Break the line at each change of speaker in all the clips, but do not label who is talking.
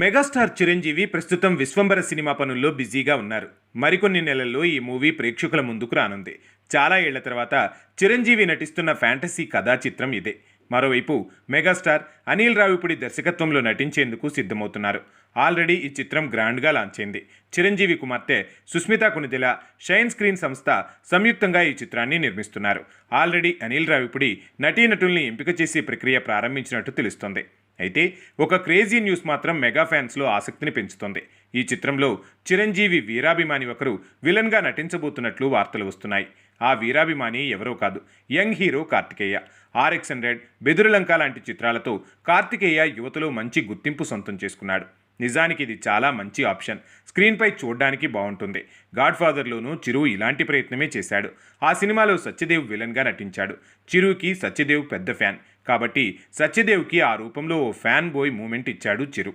Megastar Chiranjeevi ప్రస్తుతం Vishwambhara cinema పనుల్లో బిజీగా ఉన్నారు. మరికొన్ని నెలల్లో ఈ మూవీ ప్రేక్షకుల ముందుకు రానుంది. చాలా ఏళ్ళ తర్వాత చిరంజీవి నటిస్తున్న ఫ్యాంటసీ కథా చిత్రం ఇదే. మరోవైపు మెగాస్టార్ అనిల్ రావిపూడి దర్శకత్వంలో నటించేందుకు సిద్ధమవుతున్నారు. ఆల్రెడీ ఈ చిత్రం గ్రాండ్గా లాంచ్ అయింది. చిరంజీవి కుమార్తె సుస్మిత కునిదెల షైన్ స్క్రీన్ సంస్థ సంయుక్తంగా ఈ చిత్రాన్ని నిర్మిస్తున్నారు. ఆల్రెడీ అనిల్ రావిపూడి నటీనటుల్ని ఎంపిక చేసే ప్రక్రియ ప్రారంభించినట్టు తెలుస్తోంది. అయితే ఒక క్రేజీ న్యూస్ మాత్రం మెగా ఫ్యాన్స్లో ఆసక్తిని పెంచుతోంది. ఈ చిత్రంలో చిరంజీవి వీరాభిమాని ఒకరు విలన్గా నటించబోతున్నట్లు వార్తలు వస్తున్నాయి. ఆ వీరాభిమాని ఎవరో కాదు young hero Kartikeya. RX hundred Bedurulanka లాంటి చిత్రాలతో కార్తికేయ యువతలో మంచి గుర్తింపు సొంతం చేసుకున్నాడు. నిజానికి ఇది చాలా మంచి ఆప్షన్. స్క్రీన్పై చూడడానికి బాగుంటుంది. గాడ్ ఫాదర్లోనూ చిరు ఇలాంటి ప్రయత్నమే చేశాడు. ఆ సినిమాలో సత్యదేవ్ విలన్గా నటించాడు. చిరుకి సత్యదేవ్ పెద్ద ఫ్యాన్. కాబట్టి సత్యదేవ్కి ఆ రూపంలో ఓ ఫ్యాన్ బాయ్ మూమెంట్ ఇచ్చాడు చిరు.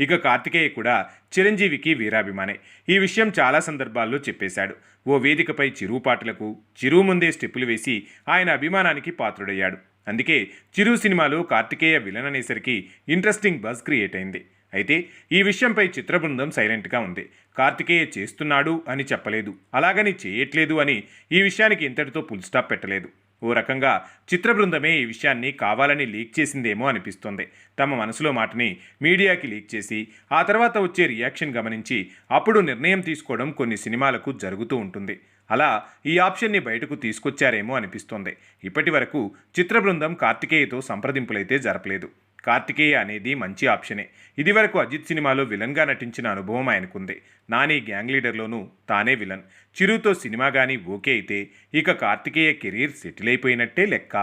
ఇక కార్తికేయ కూడా చిరంజీవికి వీరాభిమానే. ఈ విషయం చాలా సందర్భాల్లో చెప్పేశాడు. ఓ వేదికపై చిరు పాటలకు చిరు ముందే స్టెప్పులు వేసి ఆయన అభిమానానికి పాత్రుడయ్యాడు. అందుకే చిరు సినిమాలో కార్తికేయ విలన్ అనేసరికి ఇంట్రెస్టింగ్ బజ్ క్రియేట్ అయింది. అయితే ఈ విషయంపై చిత్ర బృందం సైలెంట్గా ఉంది. కార్తికేయ చేస్తున్నాడు అని చెప్పలేదు. అలాగని చేయట్లేదు అని ఈ విషయానికి ఇంతటితో ఫుల్ స్టాప్ పెట్టలేదు. ఓ రకంగా చిత్ర బృందమే ఈ విషయాన్ని కావాలని లీక్ చేసిందేమో అనిపిస్తుంది. తమ మనసులో మాటని మీడియాకి లీక్ చేసి ఆ తర్వాత వచ్చే రియాక్షన్ గమనించి అప్పుడు నిర్ణయం తీసుకోవడం కొన్ని సినిమాలకు జరుగుతూ ఉంటుంది. అలా ఈ ఆప్షన్ని బయటకు తీసుకొచ్చారేమో అనిపిస్తోంది. ఇప్పటి వరకు చిత్ర బృందం కార్తికేయతో సంప్రదింపులైతే జరపలేదు. కార్తికేయ అనేది మంచి ఆప్షనే. ఇదివరకు అజిత్ సినిమాలో విలన్గా నటించిన అనుభవం ఆయనకుంది. నాని గ్యాంగ్ లీడర్లోనూ తానే విలన్. చిరుతో సినిమా కానీ ఓకే అయితే ఇక కార్తికేయ కెరీర్ సెటిల్ అయిపోయినట్టే లెక్క.